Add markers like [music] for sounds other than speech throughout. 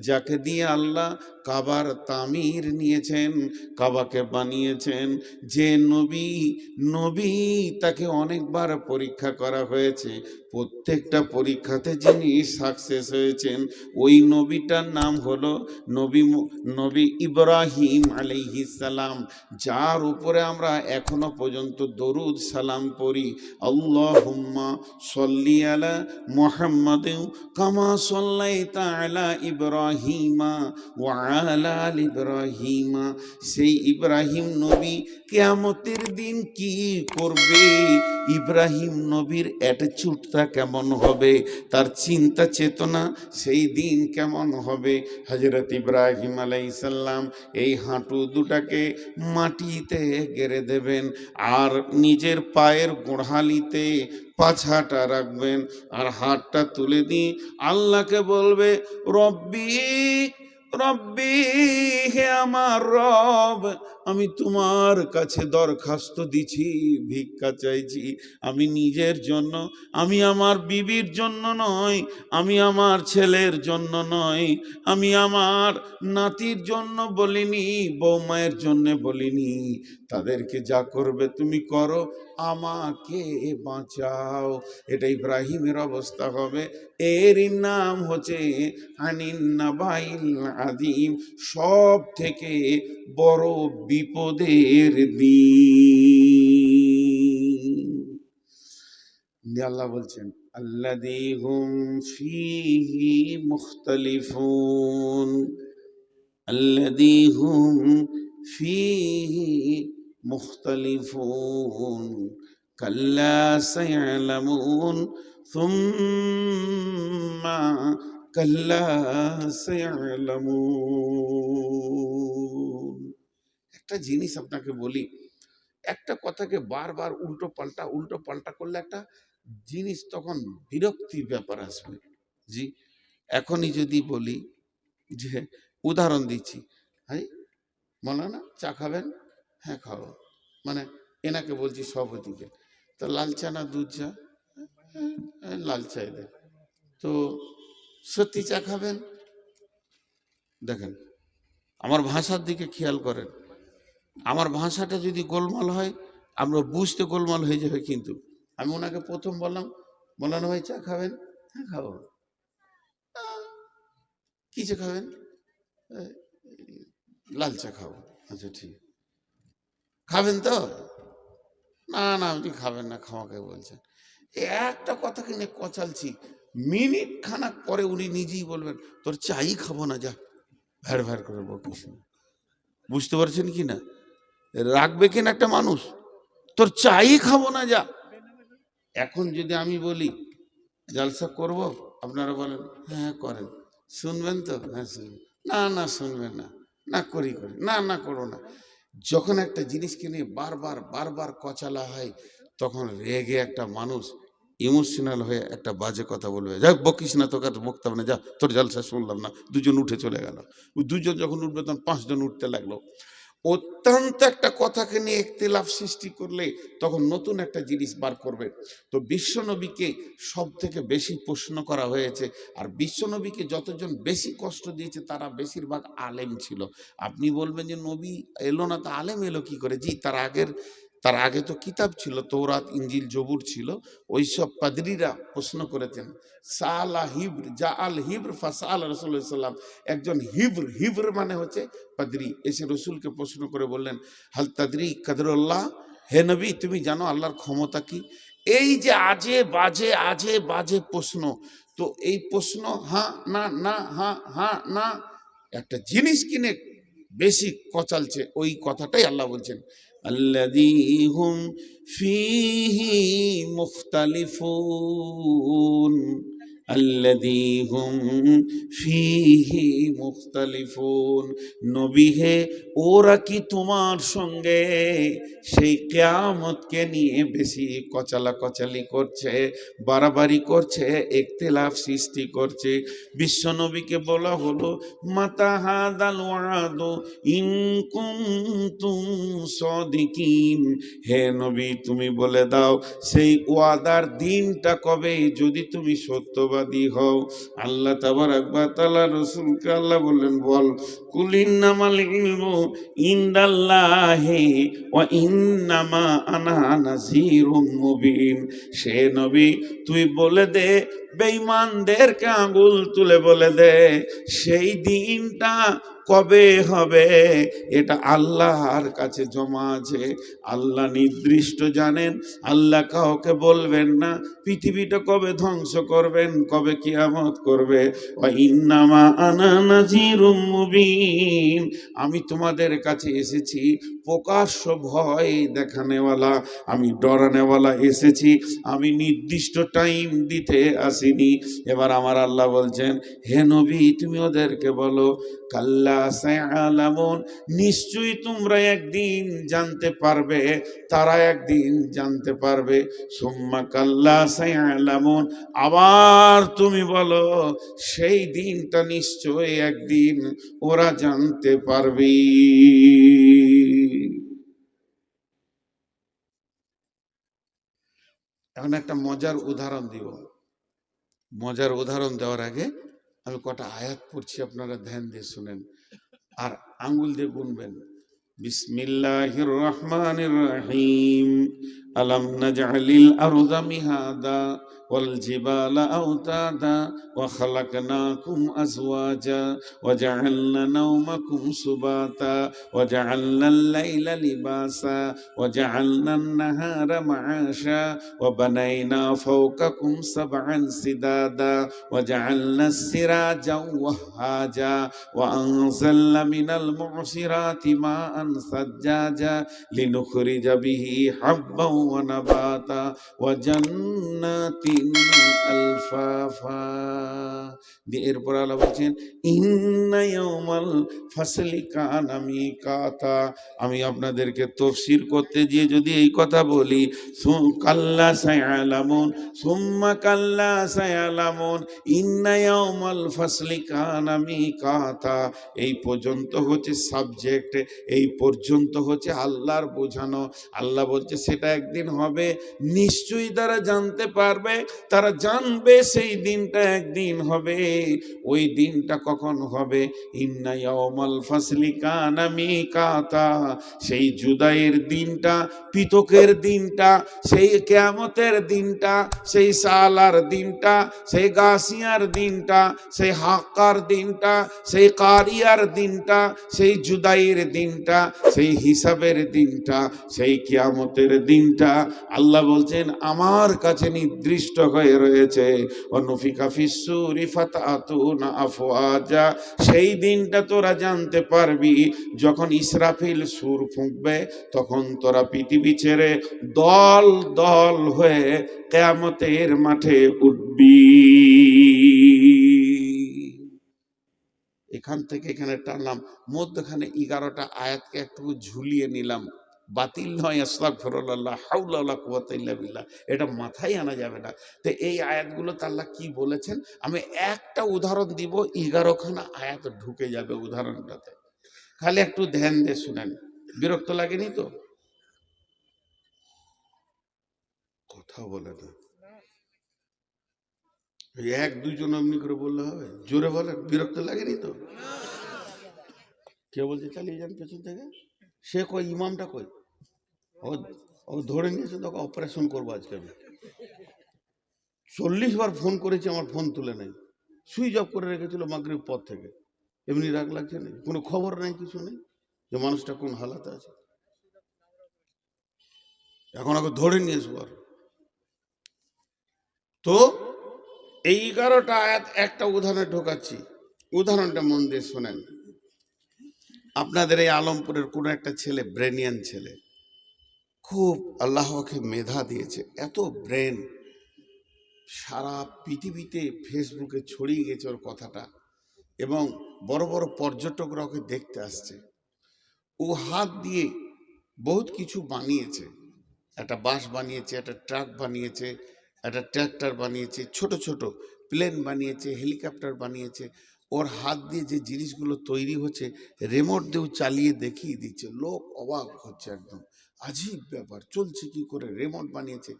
যাকে দিয়ে আল্লাহ কাবার তামির নিয়েছেন, কাবাকে বানিয়েছেন। যে নবী নবী তাকে অনেকবার পরীক্ষা করা হয়েছে। প্রত্যেকটা পরীক্ষাতে যিনি সাকসেস হয়েছেন, ওই নবীটার নাম হলো নবী নবী ইব্রাহিম সালাম। যার উপরে আমরা এখনও পর্যন্ত দরুদ সালাম পড়ি, আল্লাহুম্মা সল্লি আলা মুহাম্মাদিন কামা সাল্লাইতা আলা ইব্রাহিমা ওয়া আলা আলি ইব্রাহিমা। সেই ইব্রাহিম নবী কেয়ামতের দিন কি করবে? ইব্রাহিম নবীর অ্যাটিচিউডটা কেমন হবে? তার চিন্তা চেতনা সেই দিন কেমন হবে? হজরত ইব্রাহিম আলাইসাল্লাম এই হাঁটু দুটাকে মাটিতে গেড়ে দেবেন আর নিজের পায়ের গোড়ালিতে পাছাটা রাখবেন আর হাতটা তুলে দিয়ে আল্লাহকে বলবে, রব্বি রব্বি, হে আমার রব আমি তোমার কাছে দরখাস্ত দিছি, ভিক্ষা চাইছি। আমি নিজের জন্য, আমি আমার বিবির জন্য নয়, আমি আমার ছেলের জন্য নয়, আমি আমার নাতির জন্য বলিনি, বৌমায়ের জন্য বলিনি। তাদেরকে যা করবে তুমি করো, আমাকে বাঁচাও। এটা ইব্রাহিমের অবস্থা হবে। এর নাম হচ্ছে আদিম। সব থেকে বড় বিপদের দিন। আল্লাহ বলছেন আল্লাদি হুম ফিহি মুখতালিফুন। আল্লাদি হুম ফিহি মুখতালিফুন কাল্লা সায়ালামুন ثم كلا سيعلمون একটা জিনিস আপনাকে বলি একটা কথাকে বারবার উল্টো পাল্টা উল্টো পাল্টা করলে একটা জিনিস তখন বিরক্তির ব্যাপার আসবে জি এখনই যদি বলি যে উদাহরণ দিচ্ছি হাই না চা খাবেন হ্যাঁ খাব মানে এনাকে বলছি, সভাপতিকে। তো লাল চা না দুধ চা লাল চাই দেন তো সত্যি চা খাবেন? দেখেন, আমার ভাষার দিকে খেয়াল করেন। আমার ভাষাটা যদি গোলমাল হয়, আমরা বুঝতে গোলমাল হয়ে যাবে কিন্তু। আমি ওনাকে প্রথম বললাম বললাম, ভাই, চা খাবেন? হ্যাঁ খাব। কি চা খাবেন? লাল চা খাব। আচ্ছা ঠিক। খাবেন তো? না না আপনি খাবেন না খাওয়াকে বলছেন। একটা কথাকে নিয়ে কচালছি? মিনিট খানাক পরে উনি নিজেই বলবেন, তোর চাই খাব না, যা। ভ্যার ভ্যার করে বকিস বুঝতে পারছেন কি না? রাখবে কিনা একটা মানুষ? তোর চাই খাব না, যা। এখন যদি আমি বলি, জলসা করব? আপনারা বলেন হ্যাঁ করেন। শুনবেন তো? হ্যাঁ শুনবেন। না না, শুনবেন না। না, করি করি। না না করো না। যখন একটা জিনিসকে নিয়ে বারবার বারবার কচালা হয়, তখন রেগে একটা মানুষ ইমোশনাল হয়ে একটা বাজে কথা বলবে। যাক বকিস না, তোকে বকতাম না, যা, তোর জলসা শুনলাম না, দুজন উঠে চলে গেল। দুজন যখন উঠবে, তখন পাঁচজন উঠতে লাগল। অত্যন্ত একটা কথাকে নিয়ে একতেলাফ সৃষ্টি করলে তখন নতুন একটা জিনিস বার করবে। তো বিশ্বনবীকে সব থেকে বেশি প্রশ্ন করা হয়েছে, আর বিশ্বনবীকে যতজন বেশি কষ্ট দিয়েছে তারা বেশিরভাগ আলেম ছিল। আপনি বলবেন যে, নবী এলো না, তা আলেম এলো কি করে? জি, তার আগের তার আগে তো কিতাব ছিল তৌরাত ইঞ্জিল জবুর ছিল, ওইসব পাদরিরা প্রশ্ন করেছেন, সালা হিব্র জা আল হিব্র ফাসাল রসুল্লাম একজন হিব্র হিব্র মানে হচ্ছে পাদরি এসে রসুলকে প্রশ্ন করে বললেন, হাল তাদরি কাদরুল্লাহ, হে নবী, তুমি জানো আল্লাহর ক্ষমতা কি? এই যে আজে বাজে আজে বাজে প্রশ্ন, তো এই প্রশ্ন হ্যাঁ না না হ্যাঁ হ্যাঁ না, একটা জিনিস কিনে বেশি কচালছে, ওই কথাটাই আল্লাহ বলছেন। الذي هم فيه مختلفون. আল্লাদি হুম ফিহি মুখতালিফুন। নবী হে, ওরা কি তোমার সঙ্গে সেই কেয়ামতকে নিয়ে বেশি কচালা কচালি করছে, বাড়াবাড়ি করছে, একতেলাফ সৃষ্টি করছে? বিশ্বনবীকে বলা হলো, মাতা হাদাল ওয়াদু ইনকুম তুম সদিকিন। হে নবী, তুমি বলে দাও, সেই ওয়াদার দিনটা কবে? যদি তুমি সত্য সত্যবাদী হও। আল্লাহ তাবার একবার তালা রসুলকে আল্লাহ বললেন, বল কুলিন্নামাল ইলমু ইন্দাল্লাহে ও ইন্নামা আনা নাজিরুম মুবিন। সে নবী, তুই বলে দে বেঈমানদেরকে আঙ্গুল তুলে বলে দে, সেই দিনটা কবে হবে? এটা আল্লাহর কাছে জমা আছে। আল্লাহ নির্দিষ্ট জানেন, আল্লাহ কাউকে বলবেন না, পৃথিবীটা কবে ধ্বংস করবেন, কবে কিয়ামত করবে? ইন্নামা আমি তোমাদের কাছে এসেছি প্রকাশ্য ভয় দেখানেওয়ালা আমি ডরানেওয়ালা এসেছি, আমি নির্দিষ্ট টাইম দিতে আসিনি। এবার আমার আল্লাহ বলছেন, হে নবী, তুমি ওদেরকে বলো, কাল্লা সায়ালামুন, নিশ্চয়ই তোমরা একদিন জানতে পারবে, তারা একদিন জানতে পারবে। সুম্মা কাল্লা সায়ালামুন, আবার তুমি বলো, সেই দিনটা নিশ্চয়ই একদিন ওরা জানতে পারবে। এখন একটা মজার উদাহরণ দিব। মজার উদাহরণ দেওয়ার আগে আমি কটা আয়াত পড়ছি, আপনারা ধ্যান দিয়ে শুনেন। আর আঙ্গুল দিয়ে গুনবেন। বিসমিল্লাহির রহমানির রহিম। ألم نجعل الأرض مهادا والجبال أوتادا وخلقناكم أزواجا وجعلنا نومكم سباتا وجعلنا الليل لباسا وجعلنا النهار معاشا وبنينا فوقكم سبعا سدادا وجعلنا السراجا وهاجا وأنزلنا من المعصرات ماء سجاجا لنخرج به حبا ونباتا وجنات আলফাফা দিয়ে এরপর আল্লাহ বলছেন ইন্না ইয়াউমাল ফাসলি কানা মিকাতা আমি আপনাদেরকে তফসির করতে গিয়ে যদি এই কথা বলি সু- কাল্লা সায়ালামুন সুম্মা কাল্লা সায়ালামুন ইন্না ইয়াউমাল ফাসলি কানা মিকাতা এই পর্যন্ত হচ্ছে সাবজেক্ট এই পর্যন্ত হচ্ছে আল্লাহর বোঝানো আল্লাহ বলছে সেটা একদিন হবে, নিশ্চয়ই তারা জানতে পারবে, তারা জানবে সেই দিনটা একদিন হবে। ওই দিনটা কখন হবে? সেই জুদাইয়ের দিনটা পিতকের দিনটা, সেই কেয়ামতের দিনটা, সেই সালার দিনটা, সেই গাছিয়ার দিনটা, সেই হাক্কার দিনটা, সেই কারিয়ার দিনটা, সেই জুদাইয়ের দিনটা, সেই হিসাবের দিনটা, সেই কিয়ামতের দিনটা আল্লাহ বলছেন, আমার কাছে নির্দিষ্ট হয়ে রয়েছে আফওয়াজা, সেই দিনটা তোরা জানতে পারবি, যখন ইসরাফিল সুর ফুঁকবে, তখন তোরা পৃথিবী ছেড়ে দল দল হয়ে কেয়ামতের মাঠে উঠবি। এখান থেকে এখানে টানলাম, মধ্যখানে এগারোটা আয়াতকে একটু ঝুলিয়ে নিলাম। বাতিল নয় আস্তাগফিরুল্লাহ হাউলা কুওয়াতা ইল্লা বিল্লাহ। এটা মাথায় আনা যাবে না। তো এই আয়াতগুলো আল্লাহ কি বলেছেন? আমি একটা উদাহরণ দিব এগারোখানা আয়াত ঢুকে যাবে উদাহরণটাতে। খালি একটু ধ্যান দিয়ে শুনেন। বিরক্ত লাগেনি তো? কথা বলে না। এক দুজন অমনি করে বললে হবে? জোরে বলেন বিরক্ত লাগেনি তো? কে বলছে চালিয়ে যান পেছন থেকে? সে কই ইমামটা কই ও ধরে নিয়েছে, তোকে অপারেশন করব আজকে আমি। চল্লিশ বার ফোন করেছি, আমার ফোন তুলে নেই। সুইচ অফ করে রেখেছিল মাগরিব পর থেকে। এমনি রাগ লাগছে না কোনো খবর নেই, কিছু নেই? যে মানুষটা কোন হালাতে আছে? এখন ওকে ধরে নিয়ে এসো আর। তো, এই এগারোটা আয়াত একটা উদাহরণে ঢোকাচ্ছি। উদাহরণটা মন দিয়ে শোনেন। আপনাদের এই আলমপুরের কোনো একটা ছেলে, ব্রেনিয়ান ছেলে খুব আল্লাহকে মেধা দিয়েছে। এত ব্রেন। সারা পৃথিবীতে ফেসবুকে ছড়িয়ে গেছে ওর কথাটা এবং বড় বড় পর্যটকরা ওকে দেখতে আসছে। ও হাত দিয়ে বহুত কিছু বানিয়েছে। একটা বাস বানিয়েছে, একটা ট্রাক বানিয়েছে, একটা ট্র্যাক্টর বানিয়েছে, ছোট ছোট প্লেন বানিয়েছে, হেলিকপ্টার বানিয়েছে। ওর হাত দিয়ে যে জিনিসগুলো তৈরি হচ্ছে, রেমোট দিয়েও চালিয়ে দেখিয়ে দিচ্ছে। লোক অবাক হচ্ছে একদম। আজীব ব্যাপার। চলছে কি করে? রেমোট বানিয়েছে।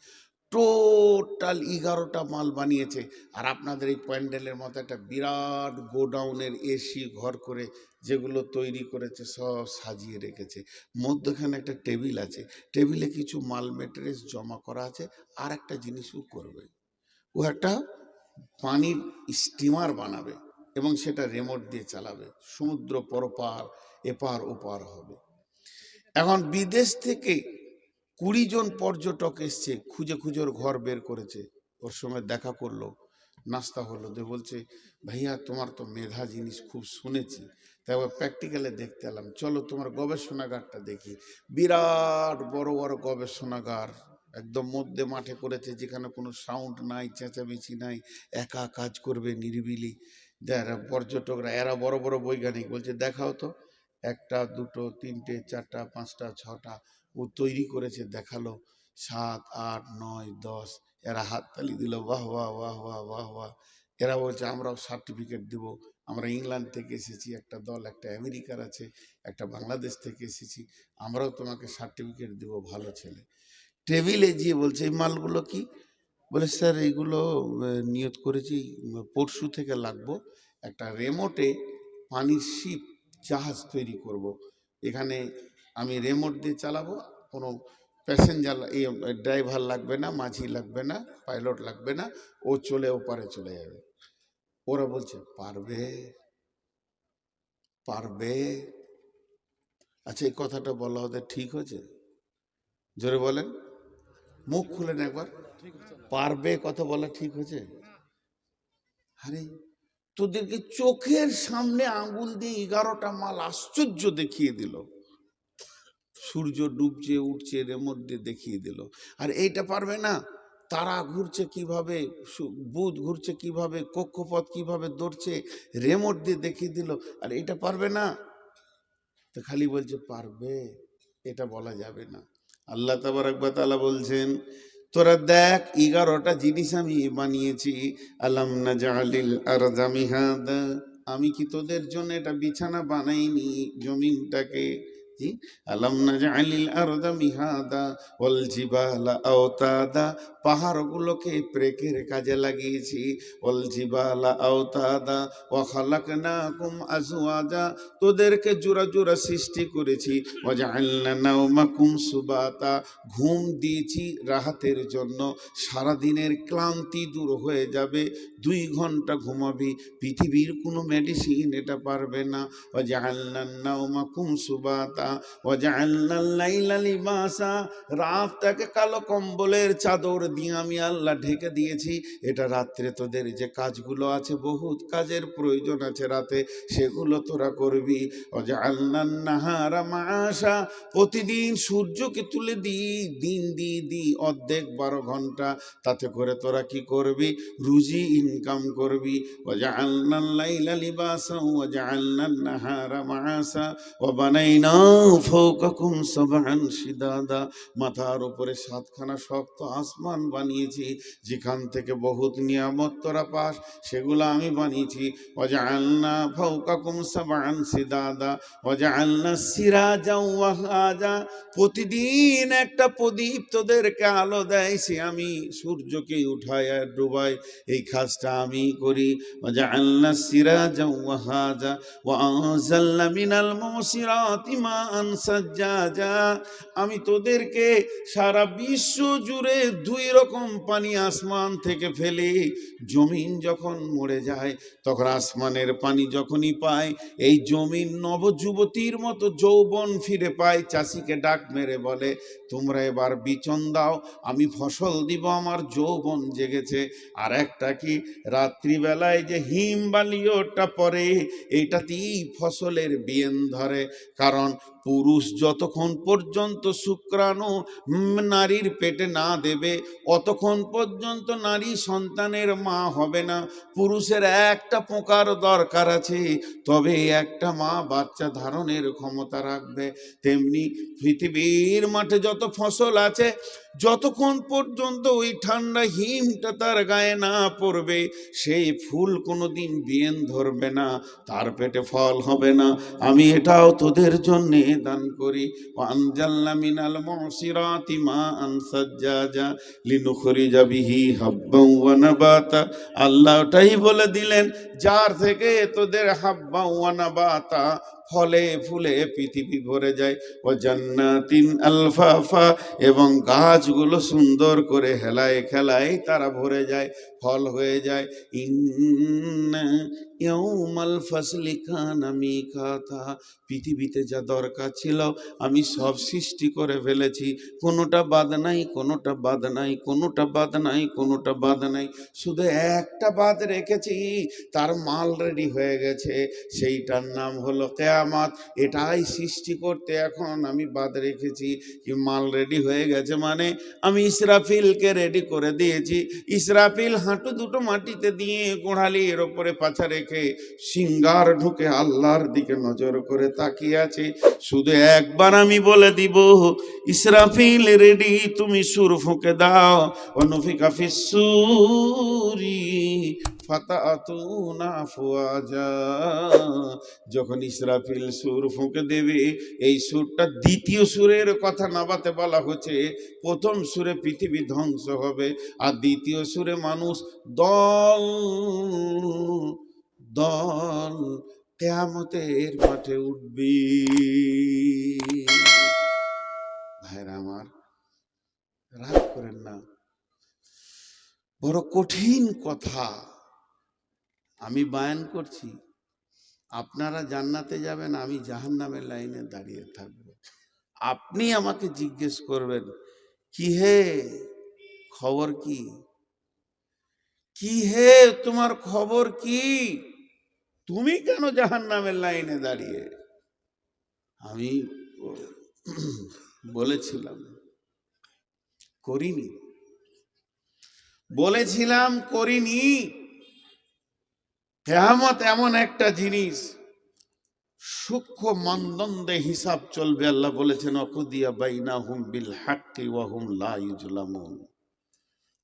টোটাল এগারোটা মাল বানিয়েছে। আর আপনাদের এই প্যান্ডেলের মতো একটা বিরাট গোডাউনের এসি ঘর করে যেগুলো তৈরি করেছে, সব সাজিয়ে রেখেছে। মধ্যখানে একটা টেবিল আছে। টেবিলে কিছু মাল মেটেরিয়ালস জমা করা আছে। আর একটা জিনিসও করবে। ও একটা পানির স্টিমার বানাবে এবং সেটা রেমোট দিয়ে চালাবে। সমুদ্র পরপার, এপার ওপার হবে। এখন বিদেশ থেকে কুড়ি জন পর্যটক এসছে, খুঁজে খুঁজে ওর ঘর বের করেছে। ওর সঙ্গে দেখা করল, নাস্তা হলো। দিয়ে বলছে, ভাইয়া, তোমার তো মেধা জিনিস খুব শুনেছি। আবার প্র্যাকটিক্যালে দেখতে এলাম। চলো তোমার গবেষণাগারটা দেখি। বিরাট বড় বড় গবেষণাগার, একদম মধ্যে মাঠে করেছে, যেখানে কোনো সাউন্ড নাই, চেঁচামেচি নাই, একা কাজ করবে নিরিবিলি। যারা পর্যটকরা, এরা বড় বড় বৈজ্ঞানিক। বলছে, দেখাও তো। একটা, দুটো, তিনটে, চারটা, পাঁচটা, ছটা ও তৈরি করেছে, দেখাল। সাত, আট, নয়, দশ, এরা হাততালি দিল বাহ বাহ বাহ বাহ বাহ বাহ এরা বলছে, আমরাও সার্টিফিকেট দেব। আমরা ইংল্যান্ড থেকে এসেছি, একটা দল, একটা আমেরিকার আছে, একটা বাংলাদেশ থেকে এসেছি, আমরাও তোমাকে সার্টিফিকেট দেব, ভালো ছেলে। টেবিলে গিয়ে বলছে, এই মালগুলো কি? বলে, স্যার এইগুলো নিয়ত করেছি, পরশু থেকে লাগবো। একটা রেমোটে পানির শিপ জাহাজ তৈরি করব। এখানে আমি রেমোট দিয়ে চালাবো কোনো প্যাসেঞ্জার এই ড্রাইভার লাগবে না মাঝি লাগবে না পাইলট লাগবে না ও চলে ওপারে চলে যাবে। ওরা বলছে পারবে পারবে। আচ্ছা এই কথাটা বলা ওদের ঠিক হয়েছে? জোরে বলেন। মুখ খুলেন একবার। পারবে কথা বলা ঠিক হয়েছে? আরে তোদেরকে চোখের সামনে আঙ্গুল দিয়ে এগারোটা মাল আশ্চর্য দেখিয়ে দিল। সূর্য ডুবছে, উঠছে, রেমোট দিয়ে দেখিয়ে দিল। আর এইটা পারবে না। তারা ঘুরছে কীভাবে বুধ ঘুরছে কীভাবে, কক্ষপথ কীভাবে দৌড়ছে, রেমোট দিয়ে দেখিয়ে দিল। আর এটা পারবে না। তো খালি বলছে, পারবে। এটা বলা যাবে না। আল্লাহ তাবারাক তাআলা বলছেন তোরা দেখ, এগারোটা জিনিস আমি বানিয়েছি। আলাম না আর জামিহাদ আমি কি তোদের জন্য এটা বিছানা বানাইনি জমিনটাকে? জি? আলাম না জালিল আর মিহাদা। ওয়াল জিবালা আওতাদা পাহাড়গুলোকে প্রেকের কাজে লাগিয়েছি। ওয়াল জিবালা আওতাদা ওয়া খালাকনাকুম আজওয়াজা। তোদেরকে জোড়া জোড়া সৃষ্টি করেছি। ওয়াজআলনা নাওমাকুম সুবাতা। ঘুম দিয়েছি রাহাতের জন্য। সারাদিনের ক্লান্তি দূর হয়ে যাবে। দুই ঘণ্টা ঘুমাবি। পৃথিবীর কোনো মেডিসিন এটা পারবে না। ওয়াজআলনা নাওমাকুম সুবাতা। ওয়াজআলনা লাইলা লিবাসা। রাতটাকে কালো কম্বলের চাদর দিয়ে আমি আল্লাহ ঢেকে দিয়েছি। এটা রাত্রে তোদের যে কাজগুলো আছে, বহুত কাজের প্রয়োজন আছে রাতে, সেগুলো তোরা করবি। নাহারা মাসা প্রতিদিন সূর্যকে তুলে দিই দিন দিই দি, অর্ধেক বারো ঘণ্টা, তাতে করে তোরা কি করবি? রুজি ইনকাম করবি। ওজাল্লান লাইলা লিবাসা ওজাল্লান নাহারা মাসা ও বানাইনা ফৌকাকুম সাবআন শিদাদা। মাথার উপরে সাতখানা শক্ত আসমান বানিয়েছি, যেখান থেকে বহুত নিয়ামত তোরা পাস, সেগুলো আমি বানিয়েছি। ওজাআলনা ফাওকাকুম সাবআন সিদাদা ওজাআলনা সিরাজা ওয়াহাজা প্রতিদিন একটা প্রদীপ তোদেরকে আলো দেয়, সে আমি সূর্যকে উঠায় আর ডুবাই এই কাজটা আমি করি। ওজাআলনা সিরাজা ওয়াহাজা ওয়াআনজালনা মিনাল মুসিরাতি মাআন সাজ্জাজা। আমি তোদেরকে সারা বিশ্ব জুড়ে দুই রকম পানি আসমান থেকে ফেলে জমিন যখন মরে যায়, তখন আসমানের পানি যখনই পায়, এই জমিন নবযুবতীর মতো যৌবন ফিরে পায়। চাষিকে ডাক মেরে বলে, তোমরা এবার বিচন দাও, আমি ফসল দিব, আমার যৌবন জেগেছে। আর একটা কি, রাত্রিবেলায় যে হিম বালিওটা পরে, এটাতেই ফসলের বিয়েন ধরে। কারণ পুরুষ যতক্ষণ পর্যন্ত শুক্রাণু নারীর পেটে না দেবে, অতক্ষণ পর্যন্ত নারী সন্তানের মা হবে না। পুরুষের একটা পোকার দরকার আছে, তবে একটা মা বাচ্চা ধারণের ক্ষমতা রাখবে। তেমনি পৃথিবীর মাঠে যত ফসল আছে যতক্ষণ পর্যন্ত ওই ঠান্ডা হিমটা তার গায়ে না পড়বে, সেই ফুল কোনোদিন বিয়েন ধরবে না, তার পেটে ফল হবে না। আমি এটাও তোদের জন্যে দান করি। আনজাল্লা মিনাল মুসিরাতি আল্লাহ ওটাই বলে দিলেন, যার থেকে তোদের হাব্বা ওয়া নাবাতা ফলে ফুলে পৃথিবী ভরে যায়। ও জান্নাতিন আলফাফা এবং গাছগুলো সুন্দর করে হেলায় খেলায় তারা ভরে যায়। ফল হয়ে যায়। ইন্না ইয়াউমাল ফাসলি কানা মিকাতা। পৃথিবীতে যা দরকার ছিল আমি সব সৃষ্টি করে ফেলেছি। কোনোটা বাদ নাই, কোনোটা বাদ নাই, কোনোটা বাদ নাই, কোনোটা বাদ নাই। শুধু একটা বাদ রেখেছি, তার মাল রেডি হয়ে গেছে। সেইটার নাম হলো কেয়ামাত। এটাই সৃষ্টি করতে এখন আমি বাদ রেখেছি কি মাল রেডি হয়ে গেছে মানে আমি ইসরাফিলকে রেডি করে দিয়েছি। ইসরাফিল হাঁটু দুটো মাটিতে দিয়ে গোড়ালির ওপরে পাছা রেখে সিঙ্গার ঢুকে আল্লাহর দিকে নজর করে তাকিয়ে আছে। শুধু একবার আমি বলে দিব, ইসরাফিল রেডি, তুমি সুর ফুঁকে দাও। অনুফিকা ফিসুরি ফাতাতুনা ফুয়াজা যখন ইসরাফিল সুর ফুঁকে দেবে, এই সুরটা দ্বিতীয় সুরের কথা নাবাতে বলা হচ্ছে, প্রথম সুরে পৃথিবী ধ্বংস হবে, আর দ্বিতীয় সুরে মানুষ দল দল কেয়ামতের মাঠে উঠবে। ভাইরা আমার, রাগ করেন না। বড় কঠিন কথা। আমি বায়ান করছি, আপনারা জান্নাতে যাবেন, আমি জাহান্নামের লাইনে দাঁড়িয়ে থাকব। আপনি আমাকে জিজ্ঞেস করবেন কি হে খবর কি? কি হে তোমার খবর কি? তুমি কেন জাহান্নামের লাইনে দাঁড়িয়ে? আমি বলেছিলাম, করিনি। বলেছিলাম, করিনি। কেয়ামত এমন একটা জিনিস, সূক্ষ্ম মানদণ্ডে হিসাব চলবে, আল্লাহ বলেছেন, অকুদিয়া বাইনা হুম বিল হাক্কি লা ইউজলামুন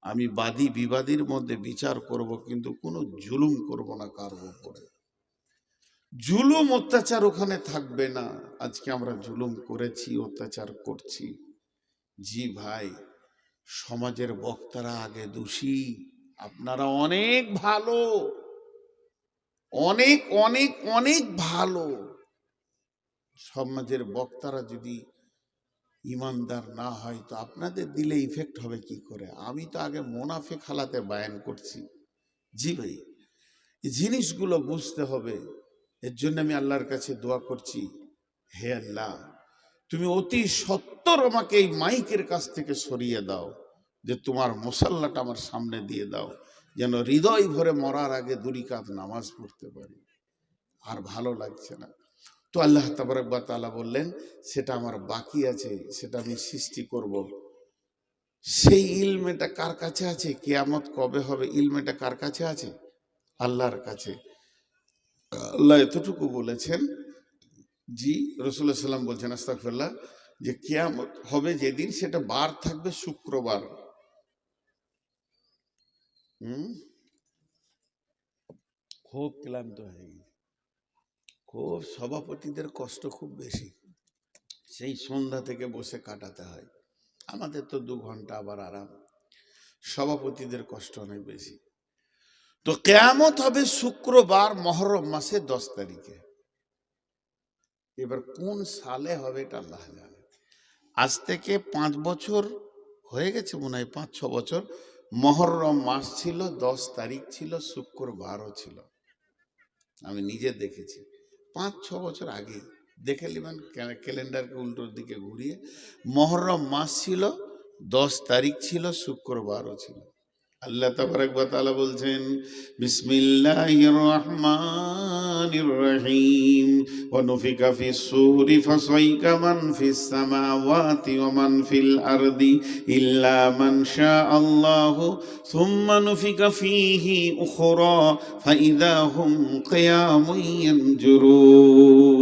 আমি বাদী বিবাদীর মধ্যে বিচার করব, কিন্তু কোনো জুলুম করব না কারও উপরে। জুলুম অত্যাচার ওখানে থাকবে না। আজকে আমরা জুলুম করেছি, অত্যাচার করছি। জি ভাই, সমাজের বক্তারা আগে দোষী, আপনারা অনেক ভালো। অনেক অনেক অনেক ভালো। সমাজের বক্তারা যদি ইমানদার না হয়, তো আপনাদের দিলে ইফেক্ট হবে কি করে? আমি তো আগে মোনাফে খালাতে বায়ান করছি। জি ভাই জিনিসগুলো বুঝতে হবে। এর জন্য আমি আল্লাহর কাছে দোয়া করছি, হে আল্লাহ, তুমি অতি সত্তর আমাকে এই মাইকের কাছ থেকে সরিয়ে দাও, যে তোমার মশাল্লাটা আমার সামনে দিয়ে দাও। যেন হৃদয় ভরে মরার আগে দুরিকাত নামাজ পড়তে পারি। আর ভালো লাগছে না। তো আল্লাহ তাবারকবা তালা বললেন, সেটা আমার বাকি আছে, সেটা আমি সৃষ্টি করব। সেই ইলমেটা কার কাছে আছে? কেয়ামত কবে হবে? ইলমেটা কার কাছে আছে? আল্লাহর কাছে। আল্লাহ এতটুকু বলেছেন, জি রসুল্লাহ সাল্লাম বলছেন আস্তাকফিল্লাহ যে কেয়ামত হবে যেদিন সেটা বার থাকবে শুক্রবার। খুব ক্লান্ত হয়ে গেছে। খুব সভাপতিদের কষ্ট খুব বেশি। সেই সন্ধ্যা থেকে বসে কাটাতে হয়। আমাদের তো দু ঘণ্টা আবার আরাম। সভাপতিদের কষ্ট অনেক বেশি। তো কেয়ামত হবে শুক্রবার মহরম মাসে দশ তারিখে। এবার কোন সালে হবে এটা আল্লাহ জানে। আজ থেকে পাঁচ বছর হয়ে গেছে মনে হয় পাঁচ ছ বছর। মহরম মাস ছিল, দশ তারিখ ছিল, শুক্রবারও ছিল। আমি নিজে দেখেছি। পাঁচ, ছ বছর আগে দেখে নিবেন ক্যালেন্ডারকে উল্টোর দিকে ঘুরিয়ে। মহরম মাস ছিল, দশ তারিখ ছিল, শুক্রবারও ছিল। আল্লাহ তালা বলছেন বিসমিল্লাহির রহমানির রহিম ونفخ في الصور فصيق من في السماوات ومن في الأرض إلا من شاء الله ثم نفخ فيه أخرى فإذا هم قيام ينجرون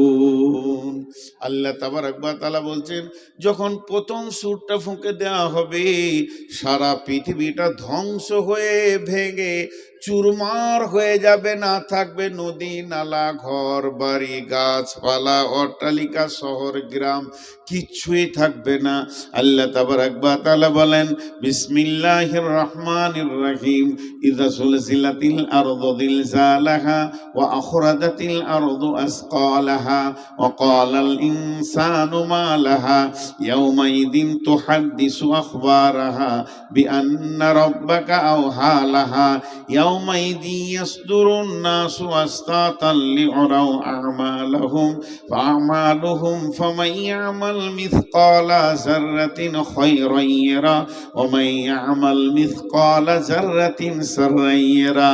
আল্লাহ তাবার একবার তালা বলছেন, যখন প্রথম সুরটা ফুঁকে দেওয়া হবে, সারা পৃথিবীটা ধ্বংস হয়ে ভেঙে চুরমার হয়ে যাবে, না থাকবে নদী, নালা, ঘর, বাড়ি, গাছপালা, অট্টালিকা, শহর, গ্রাম কিচ্ছুই থাকবে না। আল্লাহ তাবারাকবা তাআলা বলেন, বিসমিল্লাহির রহমানির রহিম। ইযা সুলসিলাতিল আরদু জিলজালাহা ওয়া আখরাজাতিল আরদু আসকালাহা ওয়া ক্বালাল ইনসানু মা লাহা ইয়াওমাইদিন তুহাদ্দিসু আখবারাহা বিআন্না রাব্বাকা আওহা লাহা। ইয়াওমাইদি ইয়াসদুরুন নাসু আশতাতান লিউরাউ আ'মালাহুম فأعمالهم فمن يعمل مثقال ذرة خيرا يرى ومن يعمل مثقال ذرة شرا يرى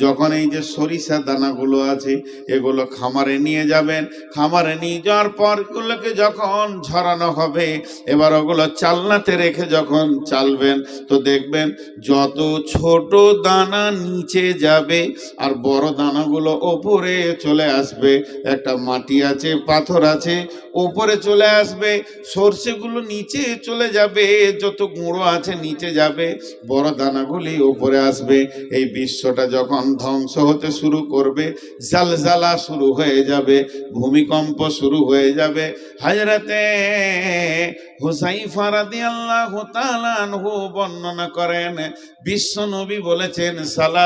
যখন এই যে সরিষা দানাগুলো আছে এগুলো খামারে নিয়ে যাবেন খামারে নিয়ে যাওয়ার পর এগুলোকে যখন ঝরানো হবে এবার ওগুলো চালনাতে রেখে যখন চালবেন তো দেখবেন যত ছোট দানা নিচে যাবে আর বড় দানাগুলো ওপরে চলে আসবে। একটা মাটি আছে, পাথর আছে, ওপরে চলে আসবে। সর্ষেগুলো নিচে চলে যাবে, যত গুঁড়ো আছে নিচে যাবে। বড় দানাগুলি ওপরে আসবে। এই বিশ্বটা যখন ধ্বংস হতে শুরু করবে, জালজালা শুরু হয়ে যাবে, ভূমিকম্প শুরু হয়ে যাবে। হাজরাতে হুসাইফা রাদিয়াল্লাহু তাআলা আনহু বর্ণনা করেন, বিশ্ব নবী বলেছেন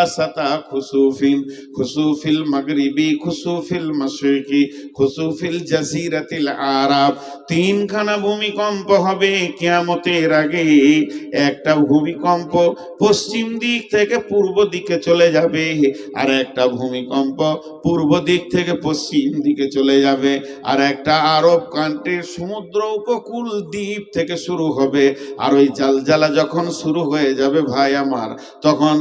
সালাসাতা খুসুফিন খুসুফিল মাগরিবি, খুসুফিল মাশরিকি, খুসুফিল জাজিরাতিল আরাব। তিনখানা ভূমিকম্প হবে কিয়ামতের আগে। একটা ভূমিকম্প পশ্চিম দিক থেকে পূর্ব দিকে চলে যাবে, আর একটা ভূমিকম্প পূর্ব দিক থেকে পশ্চিম দিকে চলে যাবে, আর একটা আরব কান্ট্রির সমুদ্র উপকূল দ্বীপ থেকে শুরু হবে। আর ওই জালজালা যখন শুরু হয়ে যাবে ভাই আমার, তখন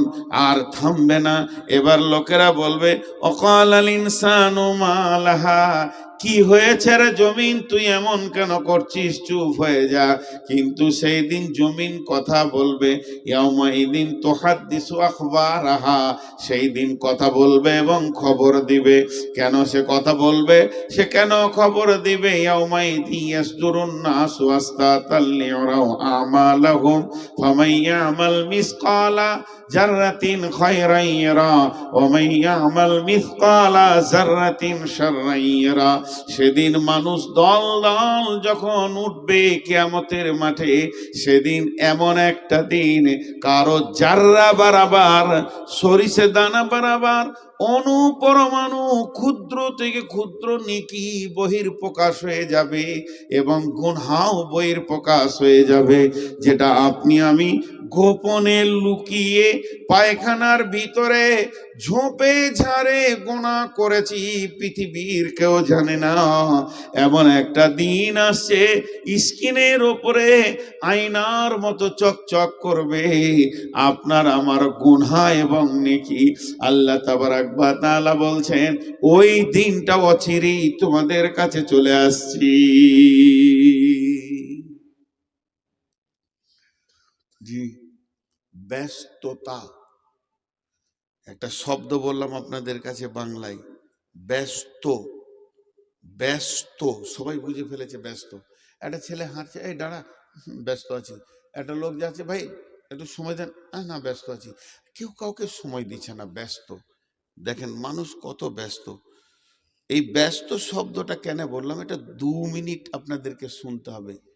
আর থামবে না। এবার লোকেরা বলবে অকাল আল ইনসানু মালাহা কি হয়েছে রে জমিন? তুই এমন কেন করছিস? চুপ হয়ে যা। কিন্তু সেই দিন জমিন কথা বলবে, ইয়াউমাইদিন তুহাদ্দিসু আখবারাহা। সেই দিন কথা বলবে এবং খবর দিবে। কেন সে কথা বলবে? সে কেন খবর দিবে? জাররাতিন ওয়া মান ইয়ামাল মিসকালা জাররাতিন শাররান ইয়ারা। সেদিন মানুষ দল দল যখন উঠবে কিয়ামতের মাঠে, সেদিন এমন একটা দিন, কারও জাররা বারাবার, সরিষে দানা বারাবার অনু পরমাণু ক্ষুদ্র থেকে ক্ষুদ্র নেকি বহির প্রকাশ হয়ে যাবে এবং গুনহাও বহির প্রকাশ হয়ে যাবে, যেটা আপনি আমি গোপনে লুকিয়ে পায়খানার ভিতরে ঝোপে ঝাড়ে গোনা করেছি, পৃথিবীর কেউ জানে না। এমন একটা দিন আসছে, স্কিনের ওপরে আয়নার মতো চকচক করবে। আপনার আমার গুনহা এবং নেকি, আল্লাহ তাবারাকবা তাআলা বলছেন, ওই দিনটা অচিরেই তোমাদের কাছে চলে আসছি। জি। ব্যস্ততা। একটা শব্দ বললাম আপনাদের কাছে বাংলায় ব্যস্ত ব্যস্ত সবাই বুঝে ফেলেছে ব্যস্ত। একটা ছেলে হাঁটছে এই দাঁড়া ব্যস্ত আছি। একটা লোক যাচ্ছে ভাই একটু সময় দেন। "আহ, না ব্যস্ত আছি। কেউ কাউকে সময় দিচ্ছে না ব্যস্ত। দেখেন মানুষ কত ব্যস্ত। এই ব্যস্ত শব্দটা কেন বললাম? এটা দু মিনিট আপনাদেরকে শুনতে হবে।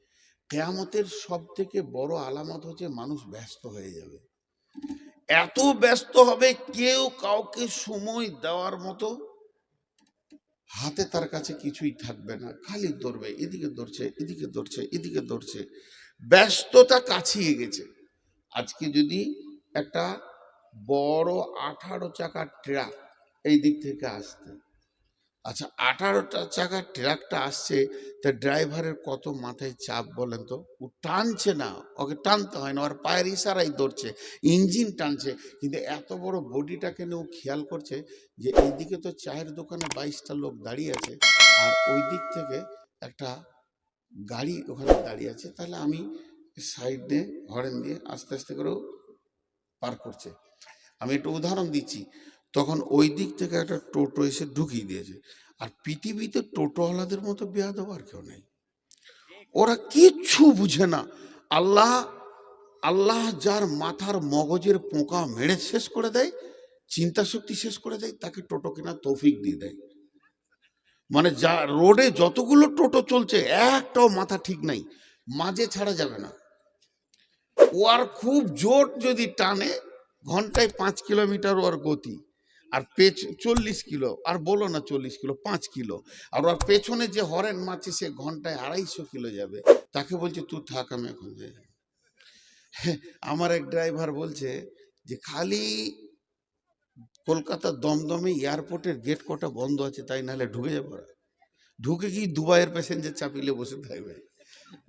কেয়ামতের সব থেকে বড় আলামত হচ্ছে মানুষ ব্যস্ত হয়ে যাবে। এত ব্যস্ত হবে কেউ কাউকে সময় দেওয়ার মতো হাতে তার কাছে কিছুই থাকবে না। খালি দৌড়বে, এদিকে দৌড়ছে এদিকে দৌড়ছে এদিকে দৌড়ছে। ব্যস্ততা কাছিয়ে গেছে। আজকে যদি একটা বড় আঠারো চাকার ট্রাক এই দিক থেকে আসতে আচ্ছা আঠারোটা চাকার ট্রাকটা আসছে, তা ড্রাইভারের কত মাথায় চাপ বলেন তো? ও টানছে না, ওকে টানতে হয় না, ওর পায়ের ইশারাই ধরছে, ইঞ্জিন টানছে, কিন্তু এত বড় বডিটাকে নিয়ে ও খেয়াল করছে যে এইদিকে তো চায়ের দোকানে বাইশটা লোক দাঁড়িয়ে আছে, আর ওই দিক থেকে একটা গাড়ি ওখানে দাঁড়িয়ে আছে, তাহলে আমি সাইড দিয়ে, হরেন দিয়ে আস্তে আস্তে করেও পার করছে। আমি একটু উদাহরণ দিচ্ছি তখন ওই দিক থেকে একটা টোটো এসে ঢুকিয়ে দিয়েছে। আর পৃথিবীতে টোটোওয়ালাদের মতো বেয়াদ আর কেউ নেই। ওরা কিচ্ছু বুঝে না। আল্লাহ আল্লাহ যার মাথার মগজের পোকা মেরে শেষ করে দেয় চিন্তা শক্তি শেষ করে দেয়, তাকে টোটো কেনার তৌফিক দিয়ে দেয়। মানে যা, রোডে যতগুলো টোটো চলছে, একটাও মাথা ঠিক নাই। মাঝে ছাড়া যাবে না। ও আর খুব জোর যদি টানে, ঘন্টায় পাঁচ কিলোমিটার ওর গতি। আর পেছ চল্লিশ কিলো, আর বলো না চল্লিশ কিলো, পাঁচ কিলো। আর ওর পেছনে যে হরেন মারছে সে ঘন্টায় আড়াইশো কিলো যাবে। তাকে বলছে, তুই থাক, আমি এখন যাই। [laughs] আমার এক ড্রাইভার বলছে যে, খালি কলকাতার দমদমে এয়ারপোর্টের গেট কটা বন্ধ আছে, তাই নাহলে ঢুকে যাব। ঢুকে কি দুবাইয়ের প্যাসেঞ্জার চাপিলে বসে থাকবে।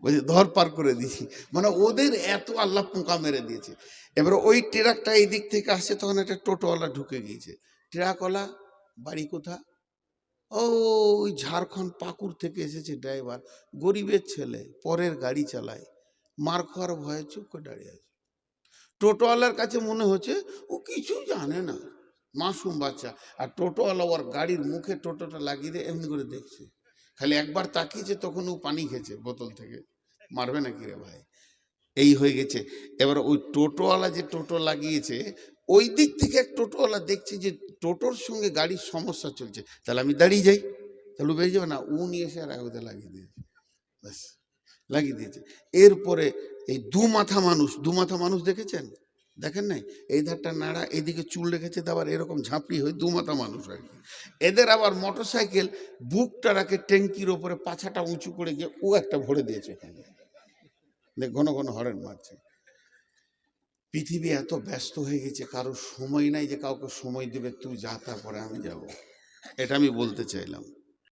বলছে ধর পার করে দিয়েছি। মানে ওদের এত আল্লাহ পোকা মেরে দিয়েছে। এবার ওই ট্রাকটা এই দিক থেকে আসছে, তখন একটা টোটোওয়ালা ঢুকে গিয়েছে। ট্রাকওয়ালা, বাড়ি কোথা ও, ওই ঝাড়খণ্ড পাকুর থেকে এসেছে ড্রাইভার। গরিবের ছেলে, পরের গাড়ি চালায়। মার খাওয়ার ভয়ে চুপ করে দাঁড়িয়ে আছে। টোটোওয়ালার কাছে মনে হচ্ছে ও কিছু জানে না। মাসুম বাচ্চা। আর টোটোওয়ালা ওর গাড়ির মুখে টোটোটা লাগিয়ে দিয়ে এমনি করে দেখছে। খালি একবার তাকিয়েছে তখন ও পানি খেয়েছে বোতল থেকে। মারবে নাকি রে ভাই? এই হয়ে গেছে। এবার ওই টোটোওয়ালা যে টোটো লাগিয়েছে, ওই দিক থেকে এক টোটোওয়ালা দেখছে যে টোটোর সঙ্গে গাড়ির সমস্যা চলছে। তাহলে আমি দাঁড়িয়ে যাই। তাহলে বেরিয়ে যাবে না। উ নিয়ে এসে আর আগে লাগিয়ে দিয়েছে। ব্যাস, লাগিয়ে দিয়েছে। এরপরে এই দু মাথা মানুষ, দু মাথা মানুষ দেখেছেন? দেখেন নাই? এই ধারটা নাড়া, এদিকে চুল রেখেছে আবার এরকম ঝাঁপড়ি হয়ে দুমাতা মানুষ আর কি। এদের আবার মোটর সাইকেল বুকটা রাখে ট্যাঙ্কির ওপরে পাছাটা উঁচু করে গিয়ে ও একটা ভরে দিয়েছে ওখানে দেখ, ঘন ঘন হরেন মারছে। পৃথিবী এত ব্যস্ত হয়ে গেছে, কারোর সময় নাই যে কাউকে সময় দেবে, তুই যা তারপরে আমি যাব। এটা আমি বলতে চাইলাম।